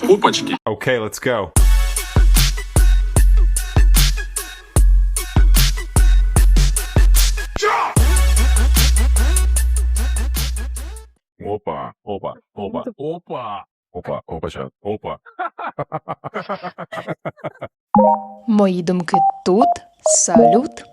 вулиці. Опачки. Okay, let's go. Опа, опа, опа, опа. Опа, опа, опа. Мої думки тут. Салют.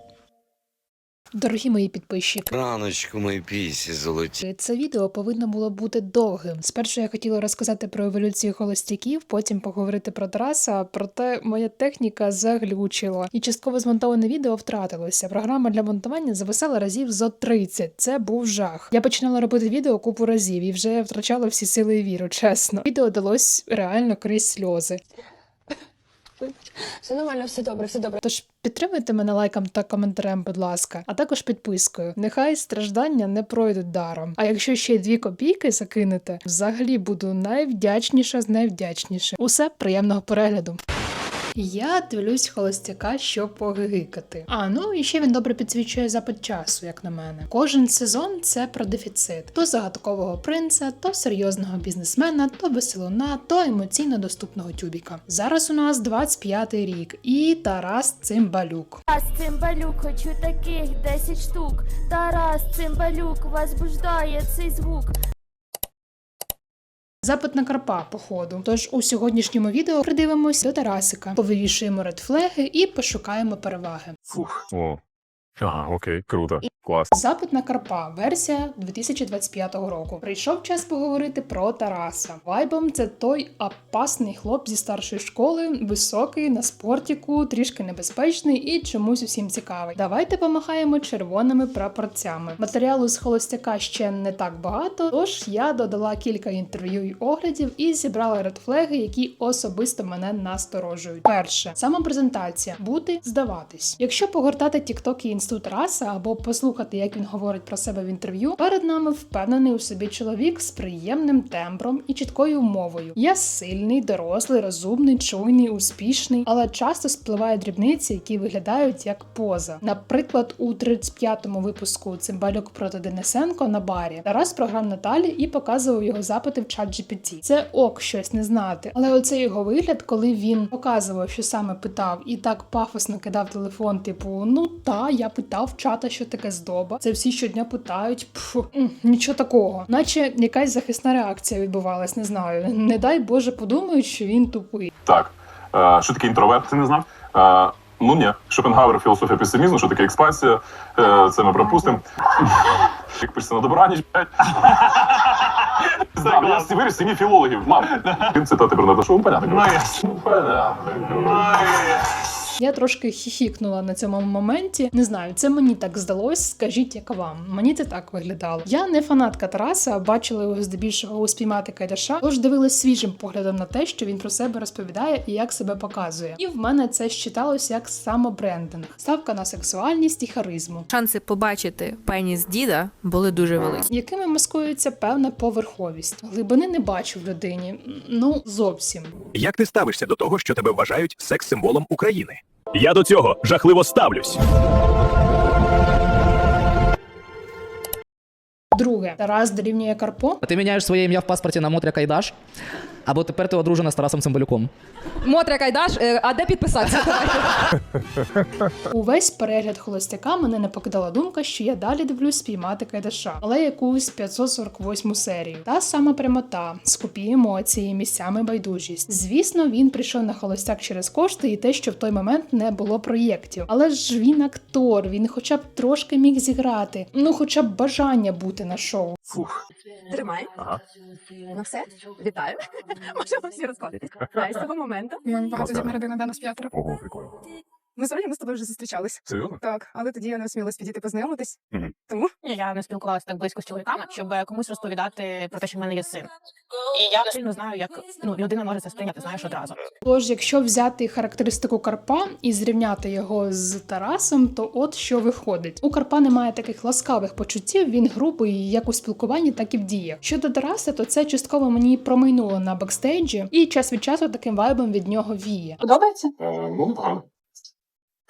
Дорогі мої підписчики. Раночку мої пісі золоті. Це відео повинно було бути довгим. Спершу я хотіла розказати про еволюцію холостяків, потім поговорити про Тараса. Проте моя техніка заглючила, і частково змонтоване відео втратилося. Програма для монтування зависала разів зо 30. Це був жах. Я починала робити відео купу разів і вже втрачала всі сили і віру. Чесно, відео далось реально крізь сльози. Все нормально, все добре, все добре. Тож підтримуйте мене лайком та коментарем, будь ласка, а також підпискою. Нехай страждання не пройдуть даром. А якщо ще дві копійки закинете, взагалі буду найвдячніша з найвдячніших. Усе приємного перегляду. Я дивлюсь холостяка, щоб погигикати. А ну і ще він добре підсвічує запит часу, як на мене. Кожен сезон це про дефіцит: то загадкового принца, то серйозного бізнесмена, то веселуна, то емоційно доступного тюбіка. Зараз у нас 25-й рік, і Тарас Цимбалюк. Тарас Цимбалюк, хочу таких 10 штук. Тарас Цимбалюк, вас буждає цей звук. Запит на Карпа, походу. Тож у сьогоднішньому відео придивимось до Тарасика, повивішуємо редфлеги і пошукаємо переваги. Фух. О. Ага, окей, круто. Клас. Запит на Карпа, версія 2025 року. Прийшов час поговорити про Тараса. Вайбом це той опасний хлоп зі старшої школи, високий, на спортіку, трішки небезпечний і чомусь усім цікавий. Давайте помахаємо червоними прапорцями. Матеріалу з холостяка ще не так багато, тож я додала кілька інтерв'ю й оглядів і зібрала редфлеги, які особисто мене насторожують. Перше, сама презентація бути здаватись. Якщо погортати і інсту Тараса або послухати, як він говорить про себе в інтерв'ю, перед нами впевнений у собі чоловік з приємним тембром і чіткою мовою. Я сильний, дорослий, розумний, чуйний, успішний, але часто спливає дрібниці, які виглядають як поза. Наприклад, у 35-му випуску Цимбалюк проти Денисенко на барі Тарас програв Наталі і показував його запити в чат GPT. Це ок щось не знати, але оцей його вигляд, коли він показував, що саме питав, і так пафосно кидав телефон, типу, ну та я питав чата, що таке здоба. Це всі щодня питають. Пфу, м, нічого такого, наче якась захисна реакція відбувалась. Не знаю. Не дай Боже, подумають, що він тупий. Так. Е, що таке інтроверт, ти не знав? Е, ну ні. Шопенгауер, філософія песимізму, що таке експансія, е, це ми пропустимо. Як пишеться на добраніч, блядь. Знав, Я всі виріс сім'ї філологів, мам. Цитати про Наташу, понятно. Ну, понятно. Я трошки хіхікнула на цьому моменті. Не знаю, це мені так здалось. Скажіть, як вам? Мені це так виглядало. Я не фанатка Тараса, бачила його здебільшого у спіймати кайдаша, тож дивилась свіжим поглядом на те, що він про себе розповідає і як себе показує. І в мене це считалось як самобрендинг, ставка на сексуальність і харизму. Шанси побачити пеніс діда були дуже великі. Якими маскується певна поверховість. Глибини не бачу в людині. Ну зовсім. Як ти ставишся до того, що тебе вважають секс-символом України? Я до цього жахливо ставлюсь. Друге, Тарас дорівнює Карпо. А Ти міняєш своє ім'я в паспорті на Мотря Кайдаш, або тепер ти одружена з Тарасом Цимбалюком. Мотря Кайдаш, е, а де підписатися? Увесь перегляд холостяка мене не покидала думка, що я далі дивлюсь спіймати кайдаша, але якусь 548 серію. Та сама прямота, скупі емоції, місцями байдужість. Звісно, він прийшов на холостяк через кошти і те, що в той момент не було проєктів. Але ж він актор, він хоча б трошки міг зіграти, ну хоча б бажання бути на шоу. Тримай. Ага. Ну все, вітаю. Можемо всі розходитись. З цього моменту. Багатодітна родина Дана з п'ятеро. Ого, прикольно. Насправді ми з тобою вже зустрічались. Серйозно? Так, але тоді я не осмілась підійти познайомитись. Мгм. Тому Я не спілкувалася так близько з чоловіками, щоб комусь розповідати про те, що в мене є син. І я сильно знаю, як ну людина може це сприйняти, знаєш, одразу. Тож, якщо взяти характеристику Карпа і зрівняти його з Тарасом, то от що виходить: у Карпа немає таких ласкавих почуттів, він грубий як у спілкуванні, так і в діях. Щодо Тараса, то це частково мені промайнуло на бекстейджі, і час від часу таким вайбом від нього віє. Подобається? Е, ну.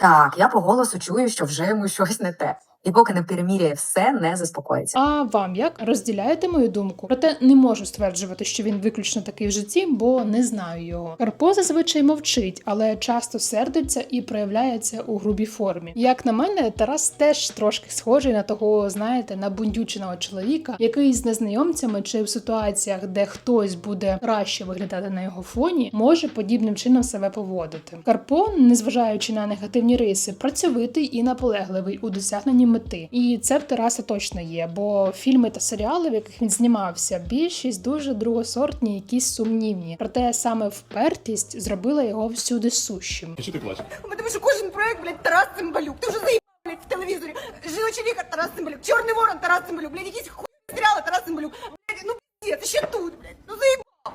Так, я по голосу чую, що вже йому щось не те. І поки не переміряє все, не заспокоїться. А вам як розділяєте мою думку? Проте не можу стверджувати, що він виключно такий в житті, бо не знаю його. Карпо зазвичай мовчить, але часто сердиться і проявляється у грубій формі. Як на мене, Тарас теж трошки схожий на того, знаєте, набундюченого чоловіка, який з незнайомцями чи в ситуаціях, де хтось буде краще виглядати на його фоні, може подібним чином себе поводити. Карпо, незважаючи на негативні риси, працьовитий і наполегливий у досягненні мети. І це в Тараса точно є, бо фільми та серіали, в яких він знімався, більшість дуже другосортні, якісь сумнівні. Проте саме впертість зробила його всюди сущим. Що ти плачеш? Тому що кожен проект, блядь, Тарас Цимбалюк. Ти вже заїбав, блядь, в телевізорі. Жіночий лікар Тарас Цимбалюк. Чорний ворон Тарас Цимбалюк. Блядь, якісь хуй серіали Тарас Цимбалюк. Блядь, ну піздець, ще тут, блядь.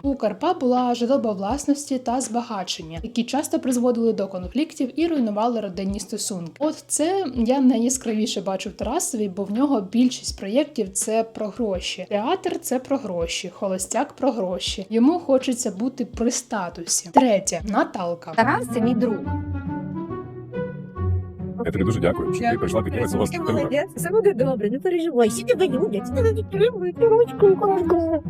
У Карпа була жадоба власності та збагачення, які часто призводили до конфліктів і руйнували родинні стосунки. От це я найяскравіше бачу в Тарасові, бо в нього більшість проєктів це про гроші. Театр це про гроші, холостяк про гроші. Йому хочеться бути при статусі. Третє Наталка. Тарас це мій друг. Я тобі дуже дякую, що ти прийшла піднімати за вас. все буде добре, не переживай, всі тебе люблять, тебе підтримують, ручкою, колонкою.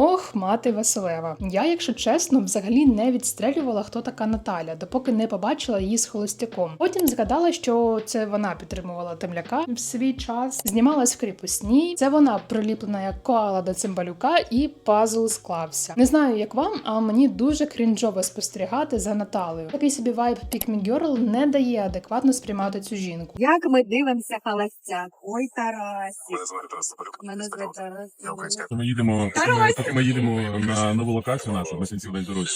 Ох, мати Василева. Я, якщо чесно, взагалі не відстрелювала, хто така Наталя, допоки не побачила її з холостяком. Потім згадала, що це вона підтримувала темляка в свій час, знімалась в кріпосні. Це вона приліплена як коала до цимбалюка, і пазл склався. Не знаю, як вам, а мені дуже крінжово спостерігати за Наталею. Такий собі вайб Pick Me Girl не дає адекватно сприймати цю жінку. Як ми дивимося холостяк. Ой, Тарасі. Мене звати Тарас. Мене звати Тарас. Ми їдемо, ми, ми їдемо на нову локацію нашу, на сінців день дорозі.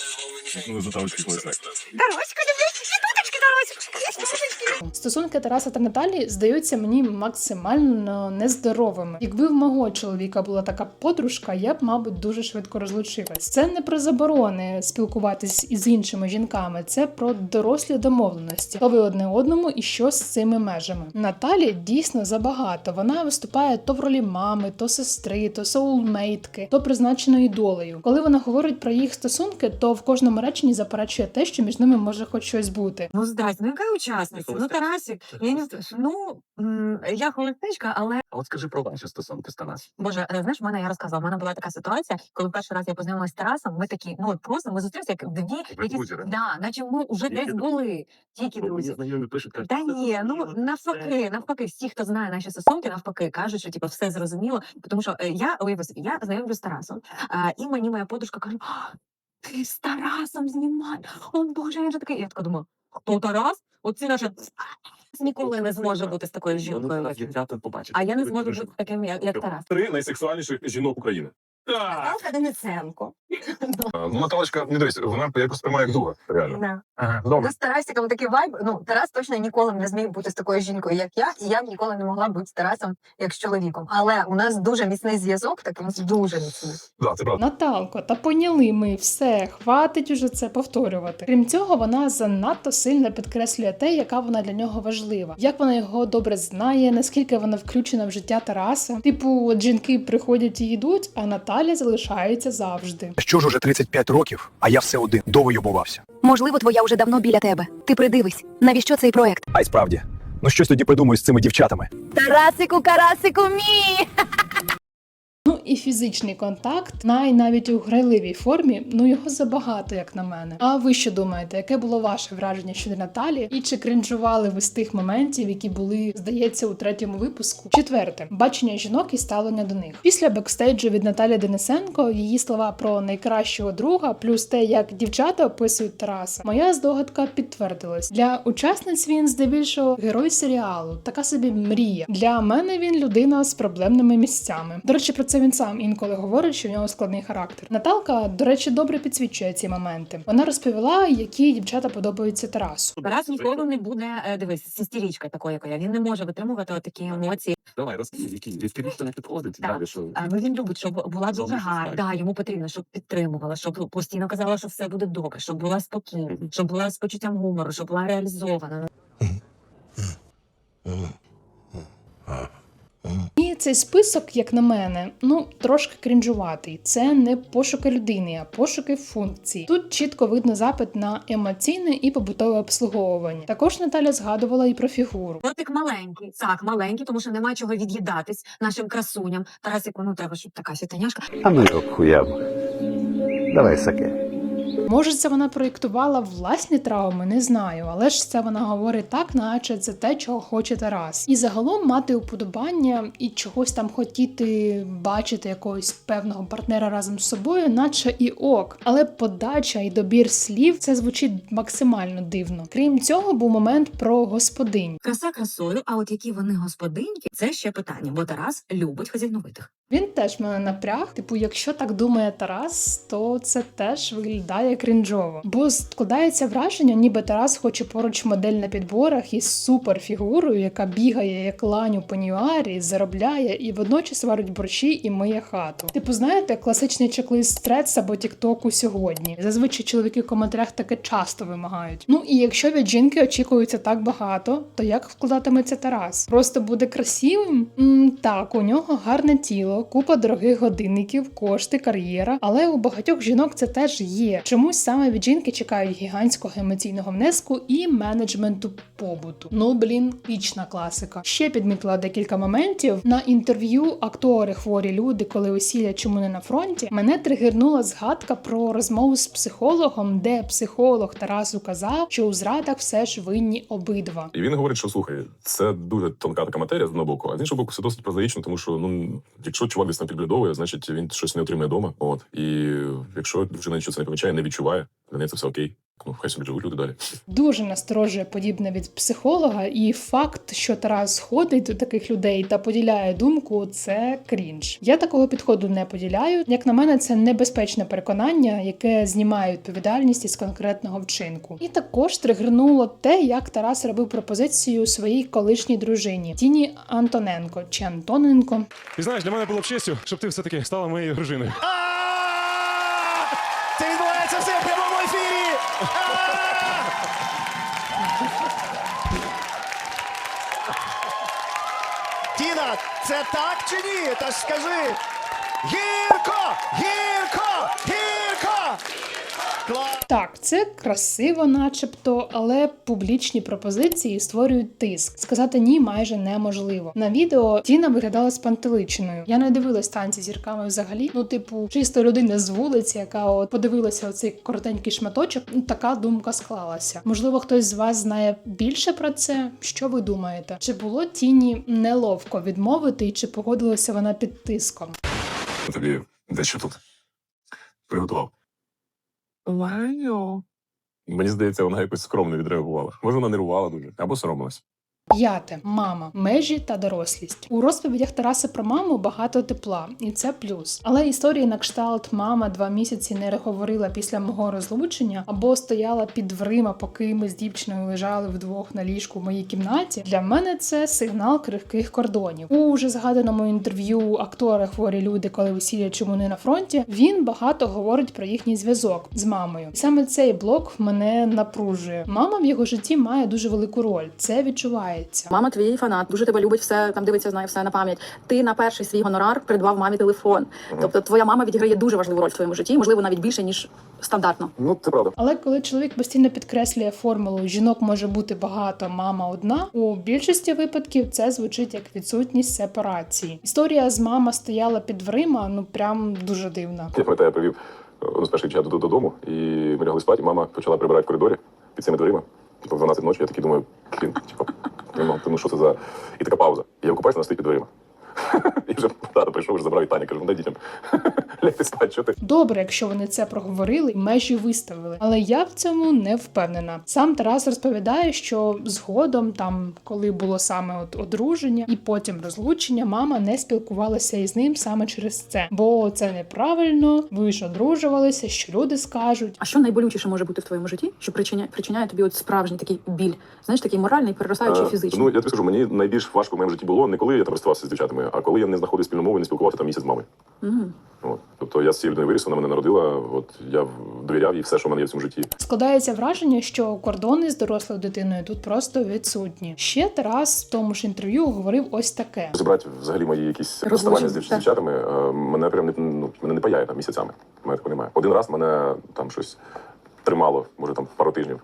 Ну, за тавочки колись так. Дарочка, дивись, і туточки, Дарочка. Стосунки Тараса та Наталі здаються мені максимально нездоровими. Якби в мого чоловіка була така подружка, я б, мабуть, дуже швидко розлучилась. Це не про заборони спілкуватись із іншими жінками, це про дорослі домовленості, хто ви одне одному і що з цими межами. Наталі дійсно забагато. Вона виступає то в ролі мами, то сестри, то соулмейтки, то призначеної долею. Коли вона говорить про їх стосунки, то в кожному реченні заперечує те, що між ними може хоч щось бути. Ну, здрасте, ну яка учасниця? Ну, Тарасик, я не ну, я холостичка, але А от скажи про ваші стосунки з Тарасом. Боже, е, знаєш, в мене я розказувала, в мене була така ситуація, коли перший раз я познайомилася з Тарасом, ми такі, ну от просто ми зустрілися як дві, Ви якісь, друзі, да? да, наче ми вже Тільки десь друзі. були, тільки друзі. знайомі пишуть, кажуть, Та «Це ні, ну зрозуміло, навпаки, навпаки, всі, хто знає наші стосунки, навпаки, кажуть, що типу все зрозуміло. Тому що е, я уяви собі, я знайомлюсь з Тарасом, а, і мені моя подружка каже: «А, ти з Тарасом знімай. О Боже, він же такий. Я така думаю, хто Тарас? Оці наші ніколи не зможе бути з такою жінкою. нас. А я не зможу бути таким, як, як Тарас. Три найсексуальніших жінок України. Наталка Денисенко. Ну, Наталочка, не дивись, вона якось сприймає як друга, реально. Да. Ага, добре. З Тарасиком такий вайб. Ну, Тарас точно ніколи не зміг бути з такою жінкою, як я, і я б ніколи не могла бути з Тарасом як з чоловіком. Але у нас дуже міцний зв'язок, такий дуже міцний. Да, це правда. Наталко, та поняли ми все, хватить уже це повторювати. Крім цього, вона занадто сильно підкреслює те, яка вона для нього важлива, як вона його добре знає, наскільки вона включена в життя Тараса. Типу, от жінки приходять і йдуть, а Наталя залишається завжди. Що ж уже 35 років, а я все один довоюбувався. Можливо, твоя вже давно біля тебе. Ти придивись, навіщо цей проект? А й справді. Ну щось тоді придумаю з цими дівчатами. Тарасику, карасику, мій! Ну і фізичний контакт, най навіть у грайливій формі, ну його забагато, як на мене. А ви що думаєте, яке було ваше враження щодо Наталі? І чи кринжували ви з тих моментів, які були, здається, у третьому випуску? Четверте бачення жінок і ставлення до них. Після бекстейджу від Наталі Денисенко її слова про найкращого друга, плюс те, як дівчата описують Тараса. Моя здогадка підтвердилась. Для учасниць він здебільшого герой серіалу, така собі мрія. Для мене він людина з проблемними місцями. До речі, про це він сам інколи говорить, що в нього складний характер. Наталка, до речі, добре підсвічує ці моменти. Вона розповіла, які дівчата подобаються Тарасу. Тарас ніколи не буде, е, дивись, істерічка такою, як я. Він не може витримувати такі емоції. Давай, розкажи, які відкрито не підходить. Так. Далі, що... Ну, він любить, щоб була дуже гарна. Да, йому потрібно, щоб підтримувала, щоб постійно казала, що все буде добре, щоб була спокійна, щоб була з почуттям гумору, щоб була реалізована. Цей список, як на мене, ну трошки крінжуватий. Це не пошуки людини, а пошуки функцій. Тут чітко видно запит на емоційне і побутове обслуговування. Також Наталя згадувала і про фігуру. Ротик маленький, так, маленький, тому що нема чого від'їдатись нашим красуням. Тарасику, ну треба, щоб така світаняшка. А ну його хуям. Давай саке. Може, це вона проєктувала власні травми, не знаю, але ж це вона говорить так, наче це те, чого хоче Тарас. І загалом мати уподобання і чогось там хотіти бачити якогось певного партнера разом з собою, наче і ок. Але подача і добір слів це звучить максимально дивно. Крім цього, був момент про господинь. Краса красою, а от які вони господинки, це ще питання, бо Тарас любить хазяйновитих. Він теж мене напряг. Типу, якщо так думає Тарас, то це теж виглядає крінжово. Бо складається враження, ніби Тарас хоче поруч модель на підборах із суперфігурою, яка бігає як лань у пенюарі, заробляє і водночас варить борщі і миє хату. Типу, знаєте, класичний чек-лист трец або тіктоку сьогодні. Зазвичай чоловіки в коментарях таке часто вимагають. Ну і якщо від жінки очікується так багато, то як вкладатиметься Тарас? Просто буде красивим? м так, у нього гарне тіло, купа дорогих годинників, кошти, кар'єра. Але у багатьох жінок це теж є. Чомусь саме від жінки чекають гігантського емоційного внеску і менеджменту побуту. Ну блін, вічна класика. Ще підмітила декілька моментів на інтерв'ю актори хворі люди, коли весілля чому не на фронті. Мене тригернула згадка про розмову з психологом, де психолог Тарасу казав, що у зрадах все ж винні обидва. І він говорить, що слухай, це дуже тонка така матерія з одного боку, а з іншого боку, це досить прозаїчно, тому що ну якщо чувак десь там підглядовує, значить він щось не отримує вдома. От і якщо дружина нічого це не помічає, не відчуває, для неї це все окей. Ну хай собі живуть люди далі. Дуже насторожує подібне від психолога, і факт, що Тарас ходить до таких людей та поділяє думку, це крінж. Я такого підходу не поділяю. Як на мене, це небезпечне переконання, яке знімає відповідальність із конкретного вчинку. І також тригернуло те, як Тарас робив пропозицію своїй колишній дружині Тіні Антоненко чи Антоненко. Ти знаєш, для мене було б честю, щоб ти все-таки стала моєю дружиною. Це так чи ні? Та ж скажи! Гірко! Гірко! Гірко! Так, це красиво, начебто, але публічні пропозиції створюють тиск. Сказати ні майже неможливо. На відео Тіна виглядала спантеличеною. Я не дивилась танці зірками взагалі. Ну, типу, чисто людина з вулиці, яка от подивилася оцей коротенький шматочок. Ну, така думка склалася. Можливо, хтось з вас знає більше про це. Що ви думаєте? Чи було тіні неловко відмовити, і чи погодилася вона під тиском? Тобі дещо тут приготував. Вау. Мені здається, вона якось скромно відреагувала. Може, вона нервувала дуже або соромилась. П'яте мама, межі та дорослість. У розповідях Тараса про маму багато тепла, і це плюс. Але історії на кшталт мама два місяці не говорила після мого розлучення або стояла під дверима, поки ми з дівчиною лежали вдвох на ліжку в моїй кімнаті. Для мене це сигнал крихких кордонів. У вже згаданому інтерв'ю актори хворі люди, коли весілля чому не на фронті. Він багато говорить про їхній зв'язок з мамою. І саме цей блок мене напружує. Мама в його житті має дуже велику роль. Це відчувається. Мама твій фанат, дуже тебе любить, все там дивиться, знає все на пам'ять. Ти на перший свій гонорар придбав мамі телефон. Тобто твоя мама відіграє дуже важливу роль в твоєму житті, можливо, навіть більше ніж стандартно. Ну, це правда. Але коли чоловік постійно підкреслює формулу жінок може бути багато, мама одна, у більшості випадків це звучить як відсутність сепарації. Історія з мама стояла під дверима, ну прям дуже дивна. Я пам'ятаю, я привів одну з перших дівчат додому, додому, і ми лягли спати, мама почала прибирати в коридорі під цими дверима. Типу, в 12 ночі, я такий думаю, блін, типу, ну, що це за. І така пауза. Я викупаюся, вона стоїть під дверима. І вже тато прийшов, вже забрав Таня, каже, ну дай дітям. Лягти спати, що ти? Добре, якщо вони це проговорили, межі виставили. Але я в цьому не впевнена. Сам Тарас розповідає, що згодом, там, коли було саме от одруження і потім розлучення, мама не спілкувалася із ним саме через це. Бо це неправильно, ви ж одружувалися, що люди скажуть. А що найболючіше може бути в твоєму житті, що причиняє, причиняє тобі от справжній такий біль? Знаєш, такий моральний, переростаючи Е, фізичний. Ну, я тобі скажу, мені найбільш важко в моєму житті було не коли я там розставався з дівчатами, а коли я не знаходив спільну мову не спілкувався там місяць з мамою. Мгм. От. Тобто я з цією людиною виріс, вона мене народила. От я довіряв їй все, що в мене є в цьому житті. Складається враження, що кордони з дорослою дитиною тут просто відсутні. Ще Тарас в тому ж інтерв'ю говорив ось таке. Розібрати взагалі мої якісь розставання з дівчатами, е, мене прям не ну мене не паяє там місяцями. Мене такого немає. Один раз мене там щось тримало, може там пару тижнів.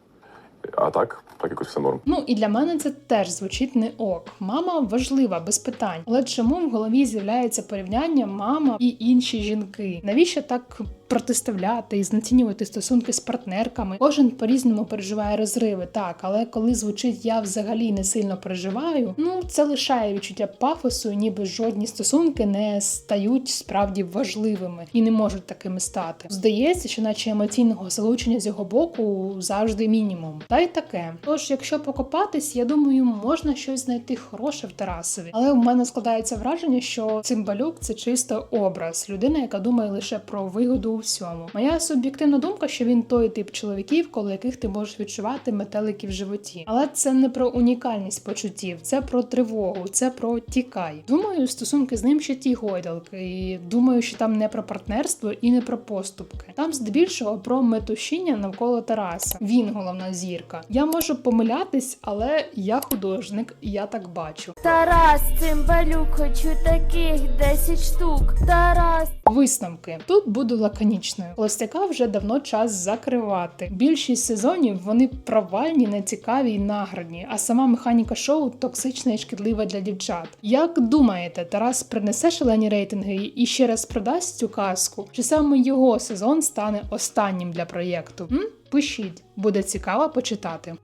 А так, так якось все норм. Ну і для мене це теж звучить не ок. Мама важлива, без питань. Але чому в голові з'являється порівняння мама і інші жінки? Навіщо так протиставляти і знецінювати стосунки з партнерками? Кожен по-різному переживає розриви, так, але коли звучить я взагалі не сильно переживаю, ну це лишає відчуття пафосу, ніби жодні стосунки не стають справді важливими і не можуть такими стати. Здається, що наче емоційного залучення з його боку завжди мінімум. Та й таке. Тож, якщо покопатись, я думаю, можна щось знайти хороше в Тарасові. Але у мене складається враження, що цимбалюк це чисто образ, людина, яка думає лише про вигоду у всьому. Моя суб'єктивна думка, що він той тип чоловіків, коло яких ти можеш відчувати метелики в животі. Але це не про унікальність почуттів, це про тривогу, це про тікай. Думаю, стосунки з ним ще ті гойдалки, і думаю, що там не про партнерство і не про поступки. Там здебільшого про метушіння навколо Тараса. Він головна зірка. Я можу помилятись, але я художник, і я так бачу. Тарас цимбалюк, хочу таких 10 штук. Тарас Висновки тут буду лаконічною. Холостяка вже давно час закривати. Більшість сезонів вони провальні, нецікаві й наградні, а сама механіка шоу токсична і шкідлива для дівчат. Як думаєте, Тарас принесе шалені рейтинги і ще раз продасть цю казку? Чи саме його сезон стане останнім для проєкту? М? Пишіть, буде цікаво почитати.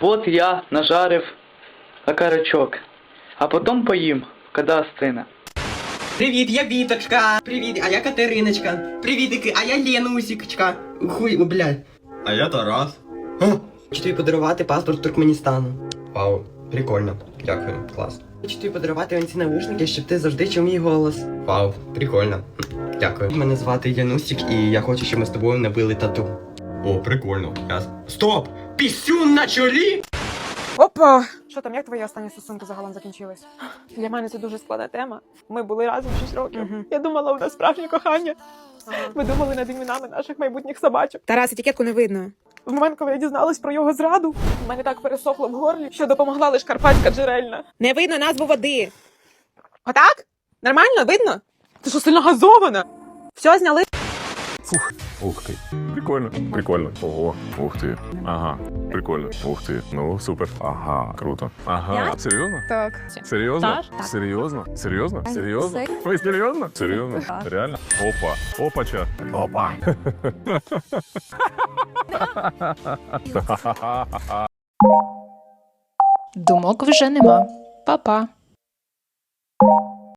Вот я нажарив окорочок, а потом поїм, коли остине. Привіт, я Віточка. Привіт, а я Катериночка. Привітики, а я Ленусікочка. Хуй, блядь. А я Тарас. Хочу тобі подарувати паспорт Туркменістану. Вау, прикольно. Дякую, клас. Хочу тобі подарувати ці навушники, щоб ти завжди чув мій голос. Вау, прикольно. Дякую. Мене звати Янусік, і я хочу, щоб ми з тобою набили тату. О, прикольно. Я... Стоп! Пісюн на чолі! Опа! Що там, як твої останні стосунки загалом закінчились? Для мене це дуже складна тема. Ми були разом 6 років. Я думала, у нас справжнє кохання. Ми думали над іменами наших майбутніх собачок. Тарас, етикетку не видно. В момент, коли я дізналась про його зраду, в мене так пересохло в горлі, що допомогла лише карпатська джерельна. Не видно назву води. Отак? Нормально? Видно? Ти що сильно газована? Все зняли? Ух ти. Прикольно. Прикольно. Ого. Ух ти. Ага. Прикольно. Ух ти. Ну, супер. Ага. Круто. Ага. Серйозно? Так. Серйозно? Так. Серйозно? Серйозно? Серйозно? Сер- Ой, серйозно? Серйозно? Так. Реально? Опа. Опача. Опа. Думок вже нема. Па-па.